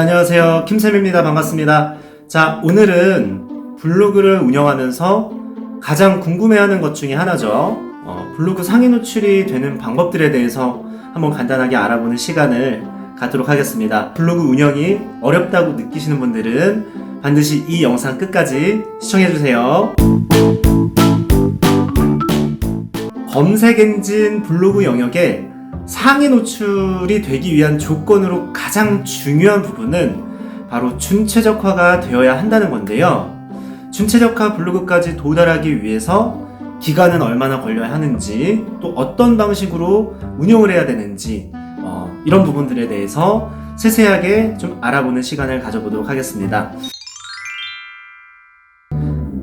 안녕하세요. 김쌤입니다. 반갑습니다. 자, 오늘은 블로그를 운영하면서 가장 궁금해하는 것 중에 하나죠. 어, 블로그 상위 노출이 되는 방법들에 대해서 한번 간단하게 알아보는 시간을 갖도록 하겠습니다. 블로그 운영이 어렵다고 느끼시는 분들은 반드시 이 영상 끝까지 시청해주세요. 검색 엔진 블로그 영역에 상위 노출이 되기 위한 조건으로 가장 중요한 부분은 바로 준최적화가 되어야 한다는 건데요. 준최적화 블로그까지 도달하기 위해서 기간은 얼마나 걸려야 하는지, 또 어떤 방식으로 운영을 해야 되는지, 어, 이런 부분들에 대해서 세세하게 좀 알아보는 시간을 가져보도록 하겠습니다.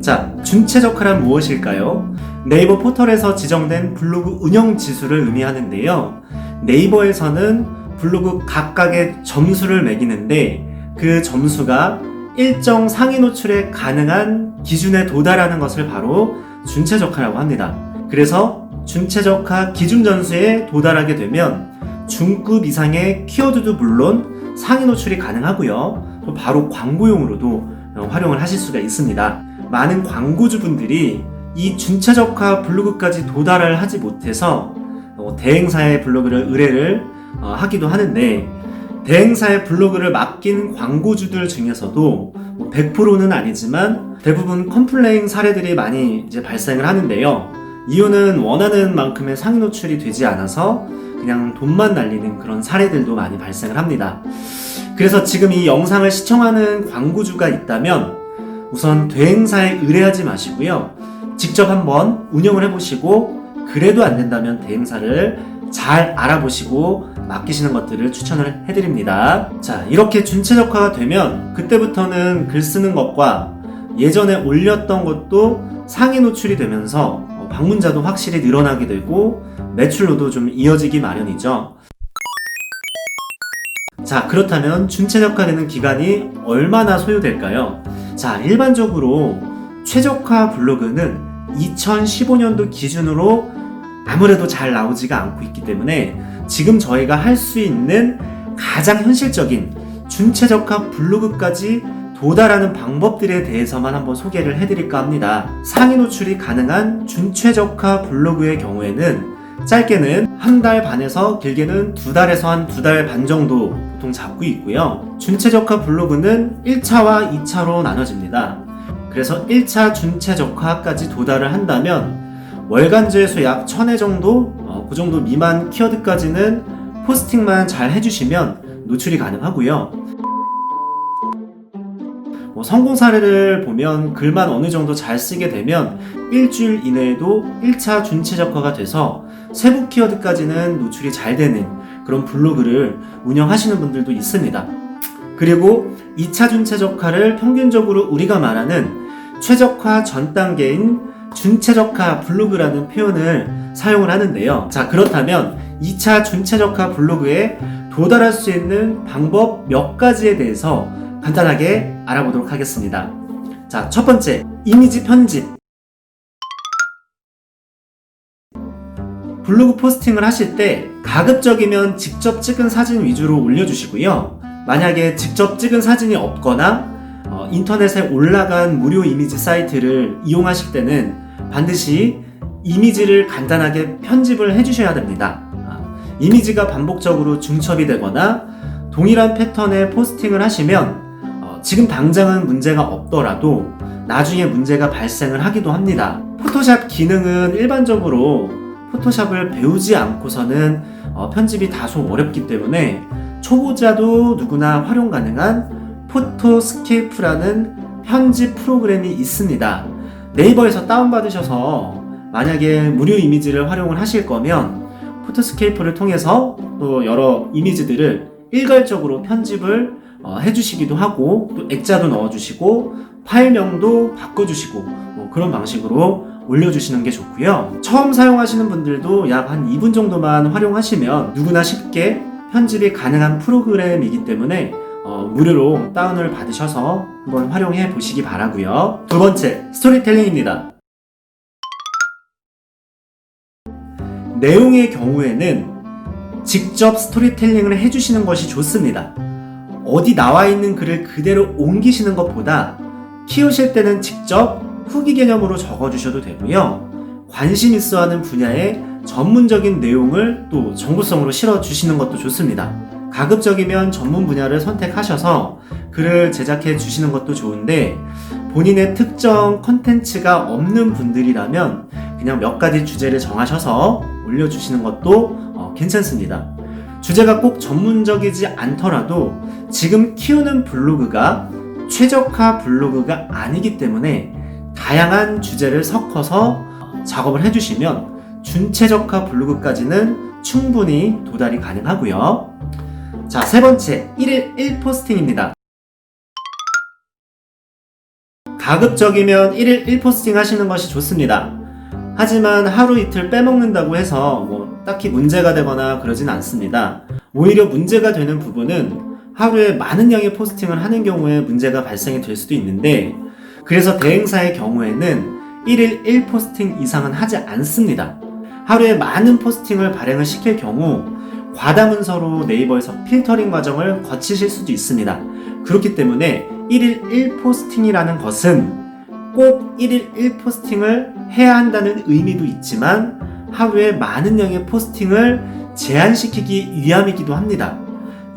자, 준최적화란 무엇일까요? 네이버 포털에서 지정된 블로그 운영 지수를 의미하는데요. 네이버에서는 블로그 각각의 점수를 매기는데 그 점수가 일정 상위 노출에 가능한 기준에 도달하는 것을 바로 준최적화라고 합니다. 그래서 준최적화 기준 점수에 도달하게 되면 중급 이상의 키워드도 물론 상위 노출이 가능하고요. 또 바로 광고용으로도 활용을 하실 수가 있습니다. 많은 광고주분들이 이 준체적화 블로그까지 도달을 하지 못해서 어, 대행사의 블로그를 의뢰를 어, 하기도 하는데 대행사의 블로그를 맡긴 광고주들 중에서도 100%는 아니지만 대부분 컴플레인 사례들이 많이 이제 발생을 하는데요. 이유는 원하는 만큼의 상위 노출이 되지 않아서 그냥 돈만 날리는 그런 사례들도 많이 발생을 합니다. 그래서 지금 이 영상을 시청하는 광고주가 있다면 우선 대행사에 의뢰하지 마시고요. 직접 한번 운영을 해보시고 그래도 안 된다면 대행사를 잘 알아보시고 맡기시는 것들을 추천을 해드립니다. 자, 이렇게 준체적화가 되면 그때부터는 글 쓰는 것과 예전에 올렸던 것도 상위 노출이 되면서 어, 방문자도 확실히 늘어나게 되고 매출로도 좀 이어지기 마련이죠. 자, 그렇다면 준체적화되는 기간이 얼마나 소요될까요? 자, 일반적으로 최적화 블로그는 2015년도 기준으로 아무래도 잘 나오지가 않고 있기 때문에 지금 저희가 할 수 있는 가장 현실적인 준최적화 블로그까지 도달하는 방법들에 대해서만 한번 소개를 해드릴까 합니다. 상위 노출이 가능한 준최적화 블로그의 경우에는 짧게는 한 달 반에서 길게는 두 달에서 한 두 달 반 정도 보통 잡고 있고요. 준체적화 블로그는 1차와 2차로 나눠집니다. 그래서 1차 준체적화까지 도달을 한다면 월간 조회수 약 1000회 정도, 어, 그 정도 미만 키워드까지는 포스팅만 잘 해주시면 노출이 가능하고요. 뭐 성공 사례를 보면 글만 어느 정도 잘 쓰게 되면 일주일 이내에도 1차 준체적화가 돼서 세부 키워드까지는 노출이 잘 되는 그런 블로그를 운영하시는 분들도 있습니다. 그리고 2차 준체적화를 평균적으로 우리가 말하는 최적화 전 단계인 준체적화 블로그라는 표현을 사용을 하는데요. 자, 그렇다면 2차 준체적화 블로그에 도달할 수 있는 방법 몇 가지에 대해서 간단하게 알아보도록 하겠습니다. 자, 첫 번째, 이미지 편집. 블로그 포스팅을 하실 때 가급적이면 직접 찍은 사진 위주로 올려주시고요. 만약에 직접 찍은 사진이 없거나 어, 인터넷에 올라간 무료 이미지 사이트를 이용하실 때는 반드시 이미지를 간단하게 편집을 해주셔야 됩니다. 아, 이미지가 반복적으로 중첩이 되거나 동일한 패턴의 포스팅을 하시면 어, 지금 당장은 문제가 없더라도 나중에 문제가 발생을 하기도 합니다. 포토샵 기능은 일반적으로 포토샵을 배우지 않고서는 어, 편집이 다소 어렵기 때문에 초보자도 누구나 활용 가능한 포토스케이프라는 편집 프로그램이 있습니다. 네이버에서 다운받으셔서 만약에 무료 이미지를 활용을 하실 거면 포토스케이프를 통해서 또 여러 이미지들을 일괄적으로 편집을 어, 해주시기도 하고 또 액자도 넣어주시고 파일명도 바꿔주시고 뭐 그런 방식으로 올려주시는 게 좋고요. 처음 사용하시는 분들도 약 한 2분 정도만 활용하시면 누구나 쉽게 편집이 가능한 프로그램이기 때문에 어, 무료로 다운을 받으셔서 한번 활용해 보시기 바라고요. 두 번째, 스토리텔링입니다. 내용의 경우에는 직접 스토리텔링을 해주시는 것이 좋습니다. 어디 나와 있는 글을 그대로 옮기시는 것보다 키우실 때는 직접 후기 개념으로 적어주셔도 되고요. 관심 있어 하는 분야의 전문적인 내용을 또 정보성으로 실어주시는 것도 좋습니다. 가급적이면 전문 분야를 선택하셔서 글을 제작해 주시는 것도 좋은데 본인의 특정 컨텐츠가 없는 분들이라면 그냥 몇 가지 주제를 정하셔서 올려주시는 것도 어, 괜찮습니다. 주제가 꼭 전문적이지 않더라도 지금 키우는 블로그가 최적화 블로그가 아니기 때문에 다양한 주제를 섞어서 작업을 해주시면 준최적화 블로그까지는 충분히 도달이 가능하고요. 자, 세 번째, 1일 1포스팅입니다. 가급적이면 1일 1포스팅 하시는 것이 좋습니다. 하지만 하루 이틀 빼먹는다고 해서 뭐 딱히 문제가 되거나 그러진 않습니다. 오히려 문제가 되는 부분은 하루에 많은 양의 포스팅을 하는 경우에 문제가 발생이 될 수도 있는데 그래서 대행사의 경우에는 1일 1포스팅 이상은 하지 않습니다. 하루에 많은 포스팅을 발행을 시킬 경우 과다 문서로 네이버에서 필터링 과정을 거치실 수도 있습니다. 그렇기 때문에 1일 1포스팅이라는 것은 꼭 1일 1포스팅을 해야 한다는 의미도 있지만 하루에 많은 양의 포스팅을 제한시키기 위함이기도 합니다.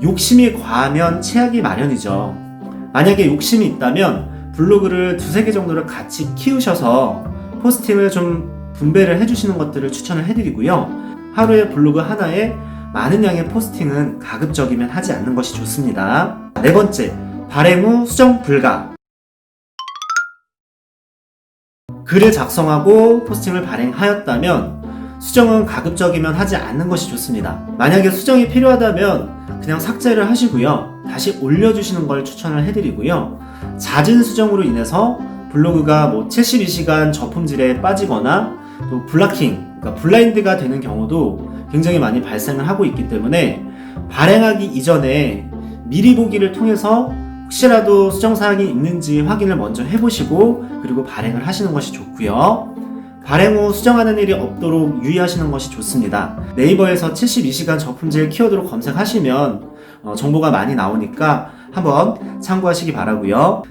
욕심이 과하면 최악이 마련이죠. 만약에 욕심이 있다면 블로그를 두세 개 정도를 같이 키우셔서 포스팅을 좀 분배를 해주시는 것들을 추천을 해드리고요. 하루에 블로그 하나에 많은 양의 포스팅은 가급적이면 하지 않는 것이 좋습니다. 네 번째, 발행 후 수정 불가. 글을 작성하고 포스팅을 발행하였다면 수정은 가급적이면 하지 않는 것이 좋습니다. 만약에 수정이 필요하다면 그냥 삭제를 하시고요. 다시 올려주시는 걸 추천을 해드리고요. 잦은 수정으로 인해서 블로그가 뭐 72시간 저품질에 빠지거나 또 블락킹, 그러니까 블라인드가 되는 경우도 굉장히 많이 발생을 하고 있기 때문에 발행하기 이전에 미리 보기를 통해서 혹시라도 수정 사항이 있는지 확인을 먼저 해보시고 그리고 발행을 하시는 것이 좋고요. 발행 후 수정하는 일이 없도록 유의하시는 것이 좋습니다. 네이버에서 72시간 저품질 키워드로 검색하시면 어, 정보가 많이 나오니까 한번 참고하시기 바라고요.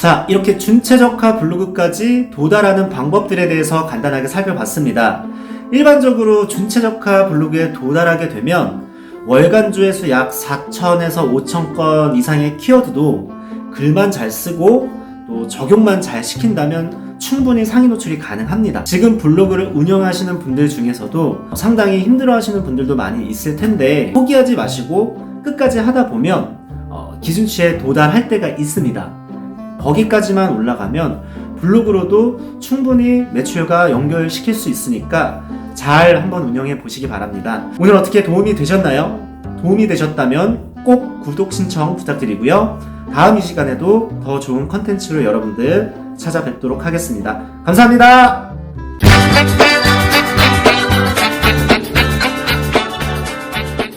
자, 이렇게 준최적화 블로그까지 도달하는 방법들에 대해서 간단하게 살펴봤습니다. 일반적으로 준최적화 블로그에 도달하게 되면 월간 조회수 약 4천에서 5천 건 이상의 키워드도 글만 잘 쓰고 또 적용만 잘 시킨다면 충분히 상위 노출이 가능합니다. 지금 블로그를 운영하시는 분들 중에서도 상당히 힘들어 하시는 분들도 많이 있을 텐데 포기하지 마시고 끝까지 하다 보면 어, 기준치에 도달할 때가 있습니다. 거기까지만 올라가면 블로그로도 충분히 매출과 연결시킬 수 있으니까 잘 한번 운영해 보시기 바랍니다. 오늘 어떻게 도움이 되셨나요? 도움이 되셨다면 꼭 구독 신청 부탁드리고요. 다음 이 시간에도 더 좋은 컨텐츠로 여러분들 찾아뵙도록 하겠습니다. 감사합니다.